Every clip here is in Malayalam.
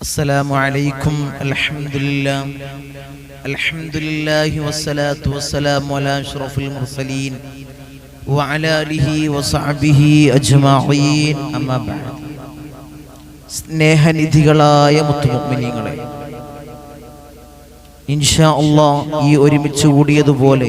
السلام عليكم الحمد لله الحمد لله والصلاة والسلام على أشرف المرسلين وعلى آله وصحبه أجمعين أما بعد സ്നേഹനിധികളായ മുത്തുമുഗ്മിനികളെ ഇൻഷാ അള്ളാ ഈ ഒരുമിച്ച് കൂടിയതുപോലെ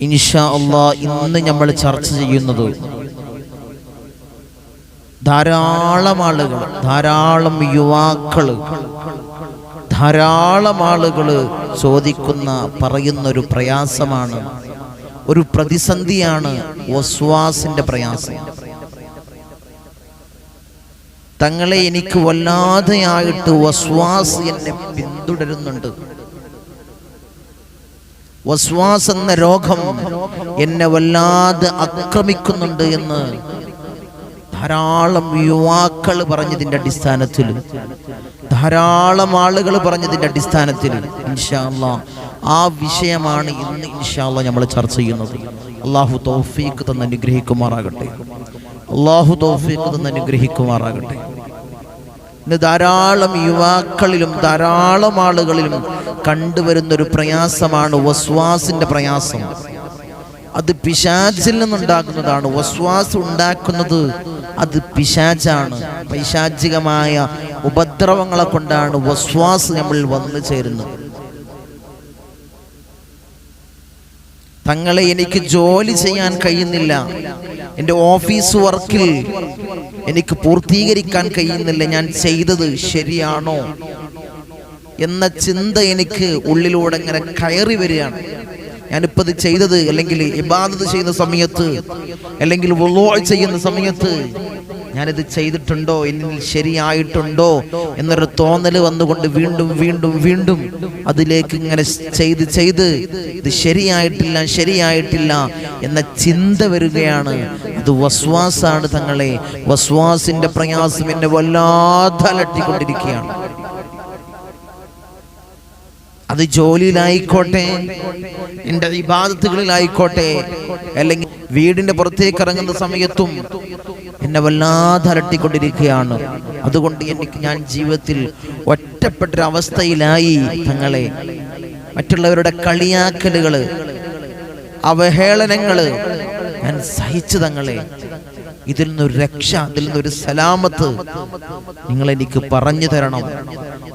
ഇൻഷാ അള്ളാ ഇന്ന് നമ്മൾ ചർച്ച ചെയ്യുന്നത് ധാരാളം ആളുകൾ ധാരാളം യുവാക്കൾ ധാരാളം ആളുകൾ ചോദിക്കുന്ന പറയുന്ന ഒരു പ്രയാസമാണ്. ഒരു പ്രതിസന്ധിയാണ് വസ്വാസിന്റെ പ്രയാസം. തങ്ങളെ എനിക്ക് വല്ലാതെയായിട്ട് വസ്വാസ് എന്നെ പിന്തുടരുന്നുണ്ട്. വസ്വാസ് എന്ന രോഗം എന്നെ വല്ലാതെ ആക്രമിക്കുന്നുണ്ട് എന്ന് ധാരാളം യുവാക്കൾ പറഞ്ഞതിന്റെ അടിസ്ഥാനത്തിൽ ധാരാളം ആളുകൾ പറഞ്ഞതിന്റെ അടിസ്ഥാനത്തിൽ ഇൻഷാല്ല ആ വിഷയമാണ് ഇന്ന് ഇൻഷാല്ല നമ്മൾ ചർച്ച ചെയ്യുന്നത്. അള്ളാഹു തോഫീക്ക് തന്ന് അനുഗ്രഹിക്കുമാറാകട്ടെ. അള്ളാഹു തോഫീക്ക് തന്ന് അനുഗ്രഹിക്കുമാറാകട്ടെ. ഇന്ന് ധാരാളം യുവാക്കളിലും ധാരാളം ആളുകളിലും കണ്ടുവരുന്ന ഒരു പ്രയാസമാണ് വസ്വാസിന്റെ പ്രയാസം. അത് പിശാചിൽ നിന്നുണ്ടാക്കുന്നതാണ് വസ്വാസ് ഉണ്ടാക്കുന്നത് അത് പിശാചാണ്. പൈശാചികമായ ഉപദ്രവങ്ങളെ കൊണ്ടാണ് വസ്വാസ് നമ്മൾ വന്നു ചേരുന്നത്. തങ്ങളെ എനിക്ക് ജോലി ചെയ്യാൻ കഴിയുന്നില്ല. എന്റെ ഓഫീസ് വർക്കിൽ എനിക്ക് പൂർത്തീകരിക്കാൻ കഴിയുന്നില്ല. ഞാൻ ചെയ്തത് ശരിയാണോ എന്ന ചിന്ത എനിക്ക് ഉള്ളിലൂടെ ഇങ്ങനെ കയറി വരികയാണ്. ഞാനിപ്പോൾ ഇത് ചെയ്തത് അല്ലെങ്കിൽ ഇബാദത് ചെയ്യുന്ന സമയത്ത് അല്ലെങ്കിൽ ചെയ്യുന്ന സമയത്ത് ഞാനിത് ചെയ്തിട്ടുണ്ടോ? എന്നിൽ ശരിയായിട്ടുണ്ടോ? എന്നൊരു തോന്നൽ വന്നുകൊണ്ട് വീണ്ടും വീണ്ടും വീണ്ടും അതിലേക്ക് ഇങ്ങനെ ചെയ്ത് ചെയ്ത് ഇത് ശരിയായിട്ടില്ല ശരിയായിട്ടില്ല എന്ന ചിന്ത വരികയാണ്. അത് വസ്വാസാണ് തങ്ങളെ. വസ്വാസിന്റെ പ്രയാസം എന്നെ വല്ലാതെ അലട്ടിക്കൊണ്ടിരിക്കുകയാണ്. അത് ജോലിയിലായിക്കോട്ടെ എന്റെ വിവാദത്തുകളിലായിക്കോട്ടെ അല്ലെങ്കിൽ വീടിന്റെ പുറത്തേക്ക് ഇറങ്ങുന്ന സമയത്തും എന്നെ വല്ലാതെ അലട്ടിക്കൊണ്ടിരിക്കുകയാണ്. അതുകൊണ്ട് എനിക്ക് ഞാൻ ജീവിതത്തിൽ ഒറ്റപ്പെട്ടൊരവസ്ഥയിലായി തങ്ങളെ. മറ്റുള്ളവരുടെ കളിയാക്കലുകൾ അവഹേളനങ്ങൾ ഞാൻ സഹിച്ചു തങ്ങളെ. ഇതിൽ നിന്നൊരു രക്ഷ ഇതിൽ നിന്നൊരു സലാമത്ത് നിങ്ങൾ എനിക്ക് പറഞ്ഞു തരണം.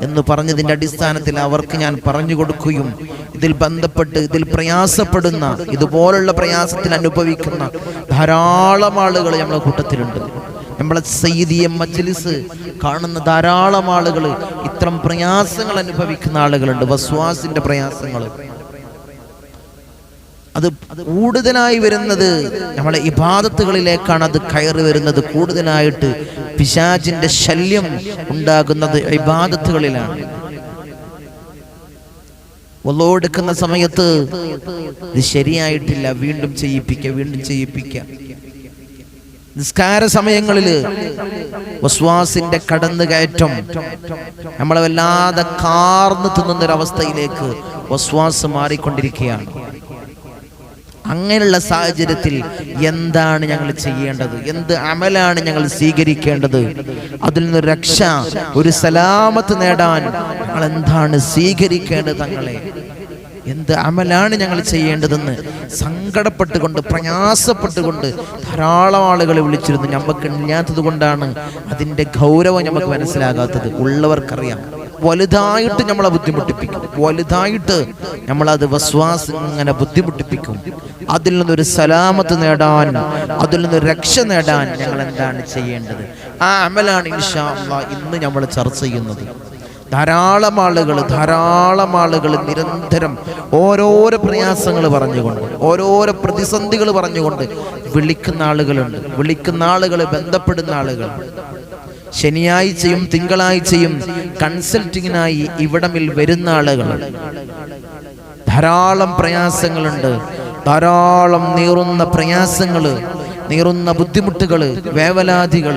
എന്ന് പറഞ്ഞതിന്റെ അടിസ്ഥാനത്തിൽ അവർക്ക് ഞാൻ പറഞ്ഞു കൊടുക്കുകയും ഇതിൽ ബന്ധപ്പെട്ട് ഇതിൽ പ്രയാസപ്പെടുന്ന ഇതുപോലുള്ള പ്രയാസത്തിൽ അനുഭവിക്കുന്ന ധാരാളം ആളുകൾ നമ്മുടെ കൂട്ടത്തിലുണ്ട്. നമ്മളെ സയ്യിദിയ മജ്ലിസ് കാണുന്ന ധാരാളം ആളുകൾ ഇത്തരം പ്രയാസങ്ങൾ അനുഭവിക്കുന്ന ആളുകളുണ്ട്. വസ്വാസിന്റെ പ്രയാസങ്ങൾ അത് കൂടുതലായി വരുന്നത് നമ്മളെ ഇബാദത്തുകളിലേക്കാണ് അത് കയറി വരുന്നത്. കൂടുതലായിട്ട് പിശാചിന്റെ ശല്യം ഉണ്ടാകുന്നത് ഇബാദത്തുകളിലാണ്. ഒള്ളോടുക്കുന്ന സമയത്ത് ഇത് ശരിയായിട്ടില്ല വീണ്ടും ചെയ്യിപ്പിക്കുക വീണ്ടും ചെയ്യിപ്പിക്കുക നിസ്കാര സമയങ്ങളിൽ വസ്വാസിന്റെ കടന്നുകയറ്റം നമ്മളെ വല്ലാതെ കാർന്നു തിന്നുന്നൊരവസ്ഥയിലേക്ക് വസ്വാസ് മാറിക്കൊണ്ടിരിക്കുകയാണ്. അങ്ങനെയുള്ള സാഹചര്യത്തിൽ എന്താണ് ഞങ്ങൾ ചെയ്യേണ്ടത്? എന്ത് അമലാണ് ഞങ്ങൾ സ്വീകരിക്കേണ്ടത്? അതിൽ നിന്ന് രക്ഷ ഒരു സലാമത്ത് നേടാൻ ഞങ്ങൾ എന്താണ് സ്വീകരിക്കേണ്ടത് തങ്ങളെ? എന്ത് അമലാണ് ഞങ്ങൾ ചെയ്യേണ്ടതെന്ന് സങ്കടപ്പെട്ടുകൊണ്ട് പ്രയാസപ്പെട്ടുകൊണ്ട് ധാരാളം ആളുകളെ വിളിച്ചിരുന്നു. നമുക്ക് ഇല്ലാത്തത് കൊണ്ടാണ് അതിന്റെ ഗൗരവം നമുക്ക് മനസ്സിലാകാത്തത്. ഉള്ളവർക്കറിയാം. വലുതായിട്ട് നമ്മളെ ബുദ്ധിമുട്ടിപ്പിക്കും. വലുതായിട്ട് നമ്മളത് വസ്വാസ് ഇങ്ങനെ ബുദ്ധിമുട്ടിപ്പിക്കും. അതിൽ നിന്നൊരു സലാമത്ത് നേടാൻ അതിൽ നിന്ന് രക്ഷ നേടാൻ ഞങ്ങൾ എന്താണ് ചെയ്യേണ്ടത്? ആ അമലാണ് ഇൻഷാ ഇന്ന് നമ്മൾ ചർച്ച ചെയ്യുന്നത്. ധാരാളം ആളുകൾ ധാരാളം ആളുകൾ നിരന്തരം ഓരോരോ പ്രയാസങ്ങൾ പറഞ്ഞുകൊണ്ട് ഓരോരോ പ്രതിസന്ധികൾ പറഞ്ഞുകൊണ്ട് വിളിക്കുന്ന ആളുകളുണ്ട്. വിളിക്കുന്ന ആളുകൾ ബന്ധപ്പെടുന്ന ആളുകൾ. ശനിയാഴ്ചയും തിങ്കളാഴ്ചയും കൺസൾട്ടിങ്ങിനായി ഇവിടമിൽ വരുന്ന ആളുകൾ. ധാരാളം പ്രയാസങ്ങളുണ്ട്. ധാരാളം നീറുന്ന പ്രയാസങ്ങൾ. നീറുന്ന ബുദ്ധിമുട്ടുകൾ വേവലാതികൾ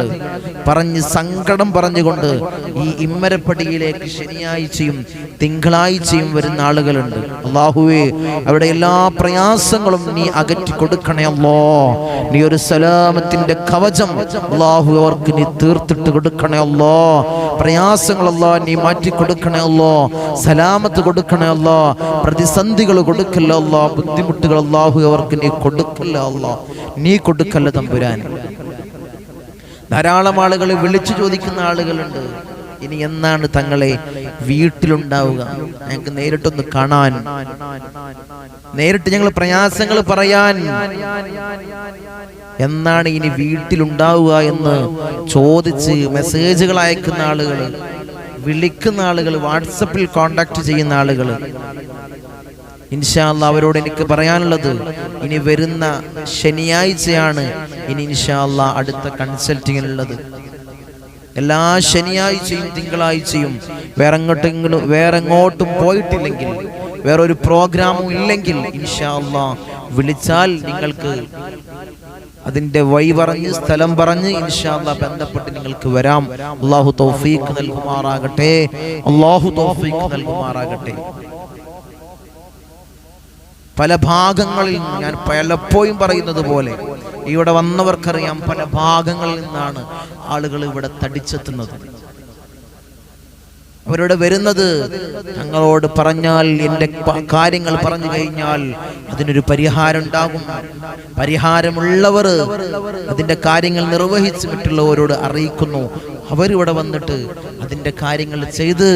പറഞ്ഞ് സങ്കടം പറഞ്ഞുകൊണ്ട് ഈ ഇമ്മരപ്പടിയിലേക്ക് ശനിയാഴ്ചയും തിങ്കളാഴ്ചയും വരുന്ന ആളുകളുണ്ട്. അള്ളാഹുവേ അവിടെ എല്ലാ പ്രയാസങ്ങളും നീ അകറ്റി കൊടുക്കണേ അല്ലോ നീ ഒരു സലാമത്തിന്റെ കവചം അള്ളാഹു അവർക്ക് നീ തീർത്തിട്ട് കൊടുക്കണേ അല്ലോ പ്രയാസങ്ങളല്ലോ നീ മാറ്റി കൊടുക്കണേ അല്ലോ സലാമത്ത് കൊടുക്കണേ അല്ലോ പ്രതിസന്ധികൾ കൊടുക്കല്ല അല്ലോ ബുദ്ധിമുട്ടുകൾ അള്ളാഹു അവർക്ക് നീ കൊടുക്കല്ല അല്ലോ നീ കൊടുക്കല്ല തമ്പുരാൻ. ധാരാളം ആളുകൾ വിളിച്ചു ചോദിക്കുന്ന ആളുകളുണ്ട്. ഇനി എന്നാണ് തങ്ങളെ വീട്ടിലുണ്ടാവുക? ഞങ്ങൾക്ക് നേരിട്ടൊന്ന് കാണാൻ. നേരിട്ട് ഞങ്ങൾ പ്രയാസങ്ങൾ പറയാൻ. എന്നാണ് ഇനി വീട്ടിലുണ്ടാവുക എന്ന് ചോദിച്ച് മെസ്സേജുകൾ അയക്കുന്ന ആളുകൾ വിളിക്കുന്ന ആളുകൾ വാട്സപ്പിൽ കോണ്ടാക്ട് ചെയ്യുന്ന ആളുകൾ ഇൻഷാല്ല അവരോട് എനിക്ക് പറയാനുള്ളത് ഇനി വരുന്ന ശനിയാഴ്ചയാണ് ഇനി ഇൻഷാല്ല അടുത്ത കൺസൾട്ടിങ്ങിനുള്ളത്. എല്ലാ ശനിയാഴ്ചയും തിങ്കളാഴ്ചയും വേറെ എങ്ങോട്ടെങ്കിലും വേറെ എങ്ങോട്ടും പോയിട്ടില്ലെങ്കിൽ വേറൊരു പ്രോഗ്രാമും ഇല്ലെങ്കിൽ ഇൻഷാല്ല വിളിച്ചാൽ നിങ്ങൾക്ക് അതിന്റെ വഴി പറഞ്ഞ് സ്ഥലം പറഞ്ഞ് ഇൻഷാല്ല ബന്ധപ്പെട്ട് നിങ്ങൾക്ക് വരാം. അള്ളാഹു തൗഫീഖ് നൽകുമാറാകട്ടെ. അള്ളാഹു തൗഫീഖ് നൽകുമാറാകട്ടെ. പല ഭാഗങ്ങളിൽ ഞാൻ പലപ്പോഴും പറയുന്നത് പോലെ ഇവിടെ വന്നവർക്കറിയാം പല ഭാഗങ്ങളിൽ നിന്നാണ് ആളുകൾ ഇവിടെ തടിച്ചെത്തുന്നത്. അവരോട് വരുന്നത് തങ്ങളോട് പറഞ്ഞാൽ എന്റെ കാര്യങ്ങൾ പറഞ്ഞു കഴിഞ്ഞാൽ അതിനൊരു പരിഹാരം ഉണ്ടാകും. പരിഹാരമുള്ളവർ അതിന്റെ കാര്യങ്ങൾ നിർവഹിച്ച് മറ്റുള്ളവരോട് അറിയിക്കുന്നു. അവരിവിടെ വന്നിട്ട് അതിന്റെ കാര്യങ്ങൾ ചെയ്ത്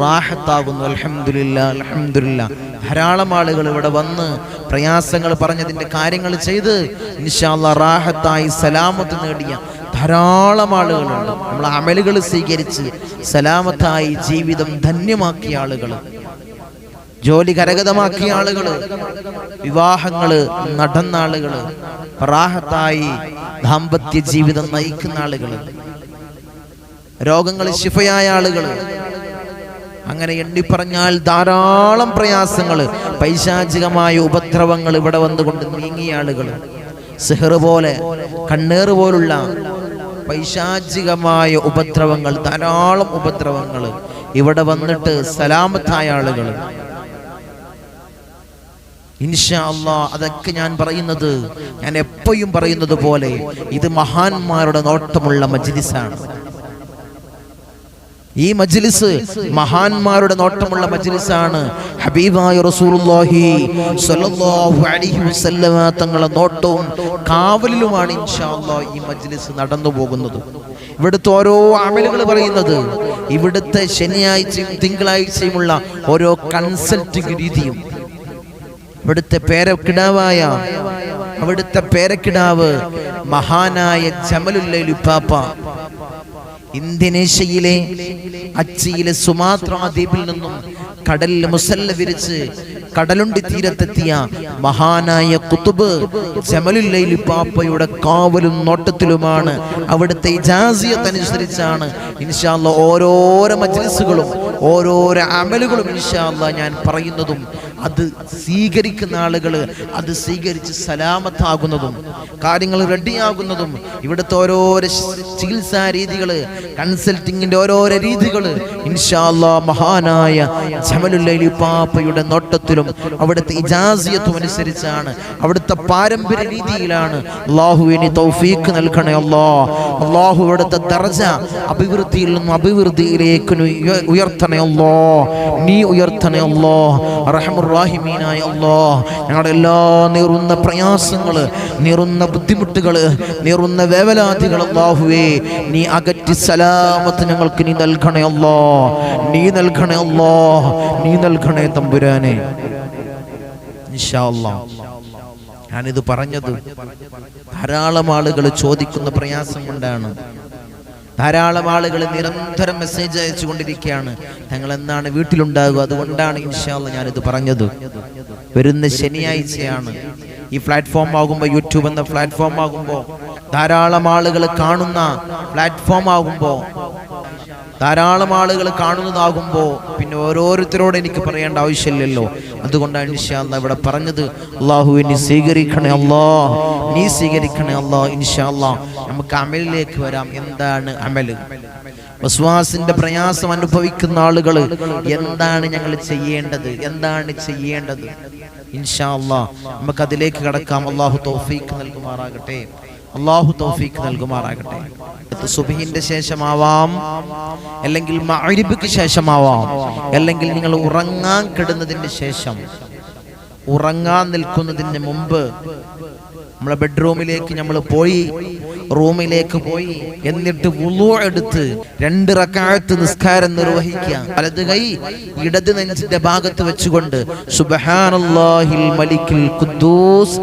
റാഹത്താകുന്നു. അലഹമില്ല അലഹമില്ല ധാരാളം ആളുകൾ ഇവിടെ വന്ന് പ്രയാസങ്ങൾ പറഞ്ഞതിന്റെ കാര്യങ്ങൾ ചെയ്ത് നിഷാല്ല റാഹത്തായി സലാമത്ത് നേടിയ ധാരാളം ആളുകളുണ്ട്. നമ്മൾ അമലുകൾ സ്വീകരിച്ച് സലാമത്തായി ജീവിതം ധന്യമാക്കിയ ആളുകൾ ജോലി കരഗതമാക്കിയ ആളുകൾ വിവാഹങ്ങൾ നടന്ന ആളുകൾ റാഹത്തായി ദാമ്പത്യ ജീവിതം നയിക്കുന്ന ആളുകൾ രോഗങ്ങൾ ശിഫയായ ആളുകൾ. അങ്ങനെ എണ്ണി പറഞ്ഞാൽ ധാരാളം പ്രയാസങ്ങൾ പൈശാചികമായ ഉപദ്രവങ്ങൾ ഇവിടെ വന്നുകൊണ്ട് നീങ്ങിയ ആളുകൾ. സിഹർ പോലെ കണ്ണേറ് പോലുള്ള പൈശാചികമായ ഉപദ്രവങ്ങൾ ധാരാളം ഉപദ്രവങ്ങൾ ഇവിടെ വന്നിട്ട് സലാമത്തായ ആളുകൾ. ഇൻഷാ അല്ലാ അതൊക്കെ ഞാൻ പറയുന്നത് ഞാൻ എപ്പോഴും പറയുന്നത് പോലെ ഇത് മഹാന്മാരുടെ നോട്ടമുള്ള മജ്ലിസാണ്. ഈ മജ്ലിസ് മഹാന്മാരുടെ നോട്ടമുള്ള മജ്ലിസാണ്. ഹബീബായ റസൂലുള്ളാഹി സ്വല്ലല്ലാഹു അലൈഹി വസല്ലമ തങ്ങളുടെ നോട്ടവും കാവലിലുമാണ് ഇൻഷാ അല്ലാഹ് ഈ മജ്ലിസ് നടന്നു പോകുന്നത്. ഇവിടുത്തെ ഓരോ അമലുകൾ പറയുന്നത് ഇവിടുത്തെ ശനിയാഴ്ചയും തിങ്കളാഴ്ചയുമുള്ള ഓരോ കൺസൾട്ടിംഗ് രീതിയും. ഇവിടുത്തെ പേരക്കിടാവായ അവിടുത്തെ പേരക്കിടാവ് മഹാനായ ജമലുല്ലുപ്പാപ്പ ഇന്തോനേഷ്യയിലെ അച്ചിയിലെ സുമാത്ര ദ്വീപിൽ നിന്നും കടലിൽ മുസല്ല വിരിച്ച് കടലുണ്ടി തീരത്തെത്തിയ മഹാനായ കുത്തുബ് ജമലുല്ലൈലി പാപ്പയുടെ കാവലും നോട്ടത്തിലുമാണ് അവിടുത്തെ ജാസിയത്തനുസരിച്ചാണ് ഇൻഷാല്ല ഓരോരോ മജ്ലിസുകളും ഓരോരോ അമലുകളും ഇൻഷാല്ല ഞാൻ പറയുന്നതും അത് സ്വീകരിക്കുന്ന ആളുകൾ അത് സ്വീകരിച്ച് സലാമത്താകുന്നതും കാര്യങ്ങൾ റെഡിയാകുന്നതും ഇവിടുത്തെ ഓരോരോ ചികിത്സാ രീതികൾ കൺസൾട്ടിങ്ങിന്റെ ഓരോരോ രീതികൾ ഇൻഷാല്ലാ മഹാനായ ജമലുല്ലൈലി പാപ്പയുടെ നോട്ടത്തിലും അവിടുത്തെ ഇജാസിയത്തും അനുസരിച്ചാണ് അവിടുത്തെ പാരമ്പര്യ രീതിയിലാണ് അള്ളാഹുവിന് തൗഫീഖ് നൽകണേ അല്ലാ. അള്ളാഹു അവിടുത്തെ ദർജ അഭിവൃദ്ധിയിൽ നിന്നും അഭിവൃദ്ധിയിലേക്ക് ഉയർത്തണേ അല്ലോ. നീ ഉയർത്തണേ അല്ലോ. റഹമുറാഹിമീനായ അള്ളാ ഞങ്ങളുടെ എല്ലാ നീറുന്ന പ്രയാസങ്ങൾ നീറുന്ന ബുദ്ധിമുട്ടുകൾ നീറുന്ന വേവലാതികൾ അള്ളാഹുവേ നീ അകറ്റി സലാമത്ത് ഞങ്ങൾക്ക് നീ നൽകണേ അല്ലോ നീ നൽകണേ അല്ലോ നീ നൽകണേ തമ്പുരാനെ. ഞാനിത് പറഞ്ഞത് ധാരാളം ആളുകൾ ചോദിക്കുന്ന പ്രയാസം കൊണ്ടാണ്. ധാരാളം ആളുകൾ നിരന്തരം മെസ്സേജ് അയച്ചു കൊണ്ടിരിക്കുകയാണ്. ഞങ്ങൾ എന്നാണ് വീട്ടിലുണ്ടാകുക അതുകൊണ്ടാണ് ഇൻഷാല്ല ഞാനിത് പറഞ്ഞത്. വരുന്ന ശനിയാഴ്ചയാണ്. ഈ പ്ലാറ്റ്ഫോം ആകുമ്പോൾ യൂട്യൂബ് എന്ന പ്ലാറ്റ്ഫോം ആകുമ്പോൾ ധാരാളം ആളുകൾ കാണുന്ന പ്ലാറ്റ്ഫോം ആകുമ്പോൾ ധാരാളം ആളുകൾ കാണുന്നതാകുമ്പോൾ പിന്നെ ഓരോരുത്തരോട് എനിക്ക് പറയേണ്ട ആവശ്യമില്ലല്ലോ. അതുകൊണ്ടാണ് ഇൻഷാല്ല ഇവിടെ പറഞ്ഞത് അള്ളാഹു നീ സ്വീകരിക്കണേ അല്ലാ നീ സ്വീകരിക്കണേ അല്ലാ ഇൻഷാല്ല നമുക്ക് അമലിലേക്ക് വരാം. എന്താണ് അമൽ? വസ്വാസിന്റെ പ്രയാസം അനുഭവിക്കുന്ന ആളുകൾ എന്താണ് ഞങ്ങൾ ചെയ്യേണ്ടത്? എന്താണ് ചെയ്യേണ്ടത്? ഇൻഷാ നമുക്ക് അതിലേക്ക് കടക്കാം. അള്ളാഹു തോഫീക്ക് നൽകുമാറാകട്ടെ. അള്ളാഹു തൗഫീഖ് നൽകുമാറാകട്ടെ. സുബഹിന്റെ ശേഷമാവാം. അല്ലെങ്കിൽ മഅരിബിക്ക് ശേഷമാവാം. അല്ലെങ്കിൽ നിങ്ങൾ ഉറങ്ങാൻ കിടുന്നതിന് ശേഷം ഉറങ്ങാൻ നിൽക്കുന്നതിന് മുമ്പ് നമ്മളെ ബെഡ്റൂമിലേക്ക് നമ്മൾ പോയി റൂമിലേക്ക് പോയി എന്നിട്ട് ഉളു എടുത്ത് രണ്ട് റക്കാഴത്ത് നിസ്കാരം നിർവഹിക്കുക. വലത് കൈ ഇടത് നെഞ്ചിന്റെ ഭാഗത്ത് വെച്ചുകൊണ്ട് മലിക്കിൽ ഖുദ്ദൂസ്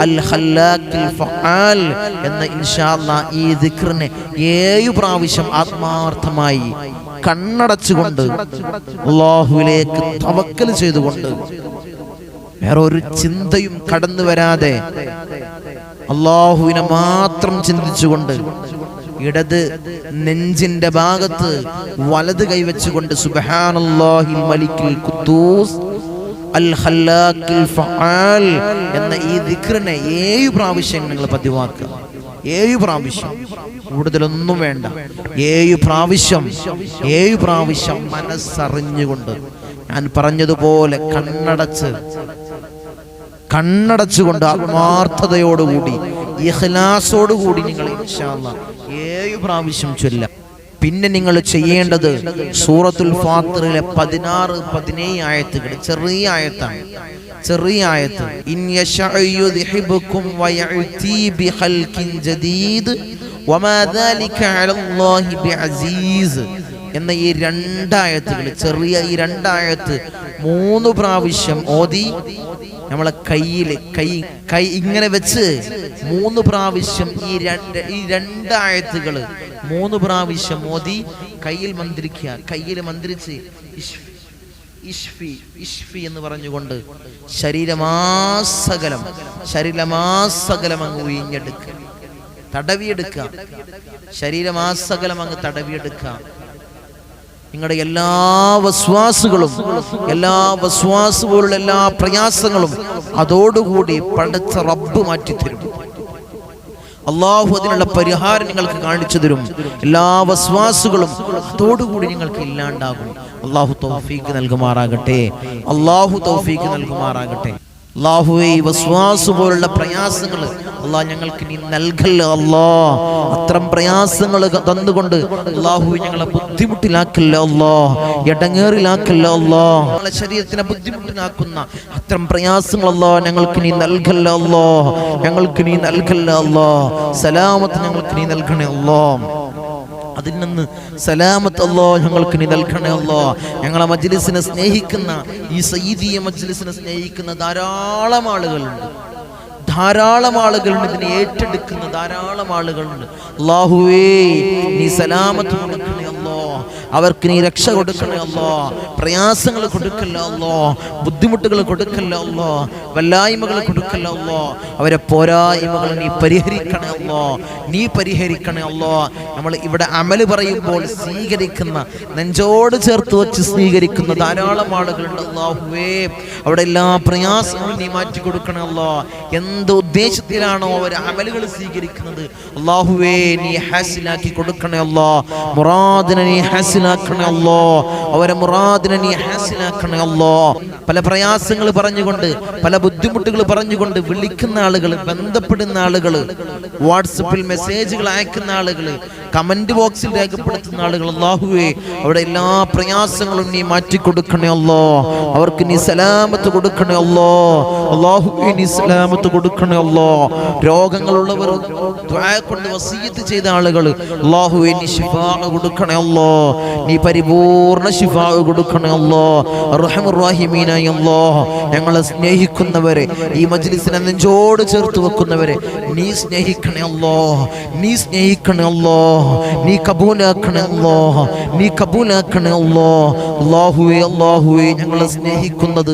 അൽ എന്ന ഈ ഏഴു പ്രാവശ്യം ആത്മാർത്ഥമായി കണ്ണടച്ചുകൊണ്ട് അള്ളാഹുവിലേക്ക് തവക്കൽ ചെയ്തുകൊണ്ട് വേറെ ഒരു ചിന്തയും കടന്നു വരാതെ അള്ളാഹുവിനെ മാത്രം ചിന്തിച്ചുകൊണ്ട് ഇടത് നെഞ്ചിന്റെ ഭാഗത്ത് വലത് കൈവച്ചുകൊണ്ട് ഖുദ്ദൂസ് അൽ എന്ന ഈ ദിക്റിനെ ഏഴ് പ്രാവശ്യം നിങ്ങൾ പതിവാക്കുക. ഏഴ് പ്രാവശ്യം. കൂടുതലൊന്നും വേണ്ട. ഏഴ് പ്രാവശ്യം. ഏഴ് പ്രാവശ്യം മനസ്സറിഞ്ഞുകൊണ്ട് ഞാൻ പറഞ്ഞതുപോലെ കണ്ണടച്ച് കണ്ണടച്ചുകൊണ്ട് ആത്മാർത്ഥതയോടുകൂടി ഇഖ്ലാസോടുകൂടി നിങ്ങൾ ഏഴ് പ്രാവശ്യം ചൊല്ലാം. പിന്നെ നിങ്ങൾ ചെയ്യേണ്ടത് സൂറത്തുൽ ഫാത്തിറിലെ പതിനാറ് പതിനേഴ് ആയത്തുകൾ ചെറിയ ആയത്താണ്. ചെറിയ ആയത്ത് എന്ന ഈ രണ്ടായത്തുകൾ ചെറിയ ഈ രണ്ടായത്ത് മൂന്ന് പ്രാവശ്യം ഓതി നമ്മളെ കയ്യിൽ കൈ കൈ ഇങ്ങനെ വെച്ച് മൂന്ന് പ്രാവശ്യം ഈ രണ്ട് ഈ രണ്ടായത്തുകൾ മൂന്ന് പ്രാവശ്യം മോദി കയ്യിൽ മന്ത്രിക്കുക. കയ്യിൽ മന്ത്രിച്ച് ഇഷ്ഫി ഇഷ്ഫി എന്ന് പറഞ്ഞുകൊണ്ട് ശരീരമാസകലം ശരീരമാസകലം അങ്ങ് ഉയിഞ്ഞെടുക്കുക തടവിയെടുക്കുക. ശരീരമാസകലം അങ്ങ് തടവിയെടുക്കുക. നിങ്ങളുടെ എല്ലാ വസ്വാസുകളും എല്ലാ വസ്വാസ് പോലുള്ള എല്ലാ പ്രയാസങ്ങളും അതോടുകൂടി പഠിച്ച റബ്ബ് മാറ്റി തരും അള്ളാഹു അതിനുള്ള പരിഹാരം നിങ്ങൾക്ക് കാണിച്ചു തരും. എല്ലാ വസ്വാസുകളും അതോടുകൂടി നിങ്ങൾക്ക് ഇല്ലാണ്ടാകും. അള്ളാഹു തൗഫീക്ക് നൽകുമാറാകട്ടെ. അള്ളാഹു തൗഫീക്ക് നൽകുമാറാകട്ടെ. അള്ളാഹുവെ വസ്വാസു പോലുള്ള പ്രയാസങ്ങൾ അള്ളാഹ് ഞങ്ങൾക്ക് നീ നൽകല്ല അല്ലാ? അത്തരം പ്രയാസങ്ങൾ തന്നുകൊണ്ട് അള്ളാഹു ഞങ്ങളെ ബുദ്ധിമുട്ടിലാക്കില്ല അല്ലാ? ഇടങ്ങേറിലാക്കില്ല അല്ലാ? ഞങ്ങളെ ശരീരത്തിനെ ബുദ്ധിമുട്ടിലാക്കുന്ന അത്തരം പ്രയാസങ്ങൾ അല്ലാ ഞങ്ങൾക്ക് നീ നൽകല്ല അല്ലാ? ഞങ്ങൾക്ക് നീ നൽകല്ല അല്ലാ? സലാമത്ത് ഞങ്ങൾക്ക് നീ നൽകണേ അല്ലാ? അതിൽ നിന്ന് സലാമത്ത് അല്ലോ ഞങ്ങൾക്ക് നീ നൽകണേ അല്ലോ ഞങ്ങളെ മജ്ലിസിനെ സ്നേഹിക്കുന്ന ഈ സയ്യിദിയ മജ്ലിസിനെ സ്നേഹിക്കുന്ന ധാരാളം ആളുകളുണ്ട്. ധാരാളം ആളുകളുണ്ട് ഇതിനെ ഏറ്റെടുക്കുന്ന ധാരാളം ആളുകളുണ്ട്. അള്ളാഹുവേ നീ സലാമത്ത് കൊടുക്കണേ അവർക്ക് നീ രക്ഷ കൊടുക്കണേ അല്ലോ. പ്രയാസങ്ങൾ കൊടുക്കല്ലോ ബുദ്ധിമുട്ടുകൾ കൊടുക്കല്ലോ വല്ലായ്മകൾ കൊടുക്കല്ലോ അവരെ പോരായ്മകൾ നീ പരിഹരിക്കണമല്ലോ നീ പരിഹരിക്കണമല്ലോ നമ്മൾ ഇവിടെ അമൽ പറയുമ്പോൾ സ്വീകരിക്കുന്ന നെഞ്ചോട് ചേർത്ത് വെച്ച് സ്വീകരിക്കുന്ന ധാരാളം ആളുകളുണ്ട്. അവിടെ എല്ലാ പ്രയാസങ്ങളും നീ മാറ്റി കൊടുക്കണമല്ലോ എന്ത് ഉദ്ദേശത്തിലാണോ അവർ അമലുകൾ സ്വീകരിക്കുന്നത്? അള്ളാഹുവേ നീ ഹാസിലാക്കി കൊടുക്കണേ അല്ലോ. മുറാദിനെ നീ ഹാസിലാക്കണേ അല്ലോ. അവരെ മുറാദിനെ നീ ഹാസിലാക്കണേ അല്ലോ. പല പ്രയാസങ്ങൾ പറഞ്ഞുകൊണ്ട് പല ബുദ്ധിമുട്ടുകൾ പറഞ്ഞുകൊണ്ട് വിളിക്കുന്ന ആളുകൾ ബന്ധപ്പെടുന്ന ആളുകൾ വാട്സപ്പിൽ മെസ്സേജുകൾ അയക്കുന്ന ആളുകൾ കമന്റ് ബോക്സിൽ രേഖപ്പെടുത്തുന്ന ആളുകൾ അള്ളാഹുവേ അവിടെ എല്ലാ പ്രയാസങ്ങളും നീ മാറ്റി കൊടുക്കണേ അല്ലോ. അവർക്ക് നീ സലാമത്ത് കൊടുക്കണേ അല്ലോ. അള്ളാഹുവേ നീ സലാമത്ത് കൊടുക്കണേ അല്ലോ. രോഗങ്ങളുള്ളവർ കൊണ്ട് വസീയത്ത് ചെയ്ത ആളുകൾ അള്ളാഹുവേ നീ ശിഫാ കൊടുക്കണേ അല്ലോ. നീ പരിപൂർണ ശിഫാ കൊടുക്കണേ അല്ലോ. റഹമുറാഹിമീനായി ഞങ്ങളെ സ്നേഹിക്കുന്നവരെ ഈ മജ്ലിസിനെ നെഞ്ചോട് ചേർത്ത് വെക്കുന്നവരെ നീ സ്നേഹിക്കണേ അല്ലോ. നീ സ്നേഹിക്കണേ അല്ലോ. നീ കബൂലാക്കണേ അല്ലോ നീ കബൂലാക്കണേ അല്ലോ അല്ലാഹുവേ അല്ലാഹുവേ ഞങ്ങളെ സ്നേഹിക്കുന്നത്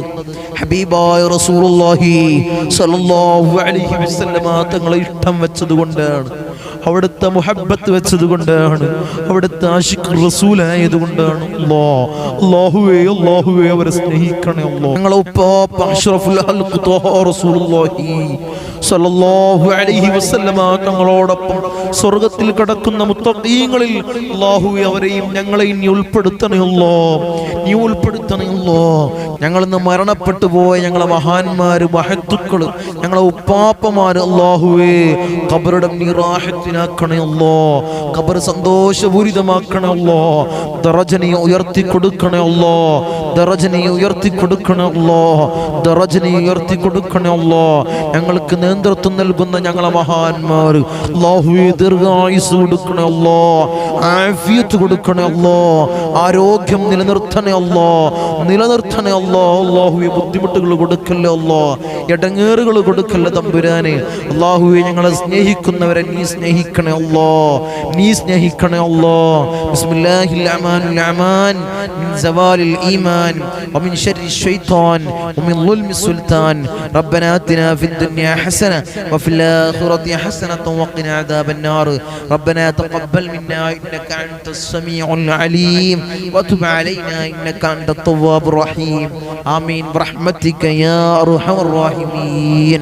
ഹബീബായ റസൂലുള്ളാഹി സ്വല്ലല്ലാഹു അലൈഹി വസല്ലമ തങ്ങളെ ഇഷ്ടം വെച്ചതുകൊണ്ടാണ്. അവിടുത്തെ മുഹബത്ത് വെച്ചത് കൊണ്ടാണ് അവിടുത്തെ ആഷിഖ് റസൂലായത് കൊണ്ടാണ് അല്ലാഹുവേ അല്ലാഹുവേ അവരെ സ്നേഹിക്കണേ ഉപ്പാപ്പ അഷ്റഫുൽ റസൂലുള്ളാഹി അലൈഹി തങ്ങളോടൊപ്പം സ്വർഗത്തിൽ കിടക്കുന്ന മുത്തഖീങ്ങളിൽ അല്ലാഹുവേ അവരെയും ഞങ്ങളെയും നീ ഉൾപ്പെടുത്തണേ നീ ഉൾപ്പെടുത്തണേ അല്ലാ. ഞങ്ങൾ ഇന്ന് മരണപ്പെട്ടു പോയ ഞങ്ങളെ മഹാന്മാര് മഹത്തുക്കൾ ഞങ്ങളെ ഉപ്പാപ്പമാര് അല്ലാഹുവേ ഖബറുടെ നിറാഹത്തിനാക്കണേ അല്ലോ ഖബർ സന്തോഷപൂരിതമാക്കണേ അല്ലോ ദറജനെ ഉയർത്തി കൊടുക്കണേ അല്ലോ ദറജനെ ഉയർത്തി കൊടുക്കണേ അല്ലോ ദറജനെ ഉയർത്തി കൊടുക്കണേ അല്ലോ ഞങ്ങൾക്ക് നേതൃത്വം നൽകുന്ന ഞങ്ങളെ മഹാന്മാർ അല്ലാഹുവേ ദീർഘായുസ് കൊടുക്കണേ അല്ലോ ആഫിയത്ത് കൊടുക്കണേ അല്ലോ ആരോഗ്യം നിലനിർത്തണേ അല്ലോ നിലനിർത്തണേ അല്ലോ അല്ലാഹുവേ ബുദ്ധിമുട്ടുകൾ കൊടുക്കല്ലേ അല്ലോ. ഇടങ്ങേറുകൾ കൊടുക്കല്ലേ തമ്പുരാനെ. അല്ലാഹുവേ ഞങ്ങളെ സ്നേഹിക്കുന്നവരെ നീ സ്നേഹിക്കണേ അല്ലോ നീ സ്നേഹിക്കണേ അല്ലോ ബിസ്മില്ലാഹിൽ അമാനുൽ അമാൻ من زوال الإيمان ومن شر الشيطان ومن ظلم السلطان ربنا آتنا في الدنيا حسنة وفي الآخرة حسنة وقنا عذاب النار ربنا تقبل منا إنك أنت السميع العليم وتب علينا إنك أنت التواب الرحيم آمين برحمتك يا أرحم الراحمين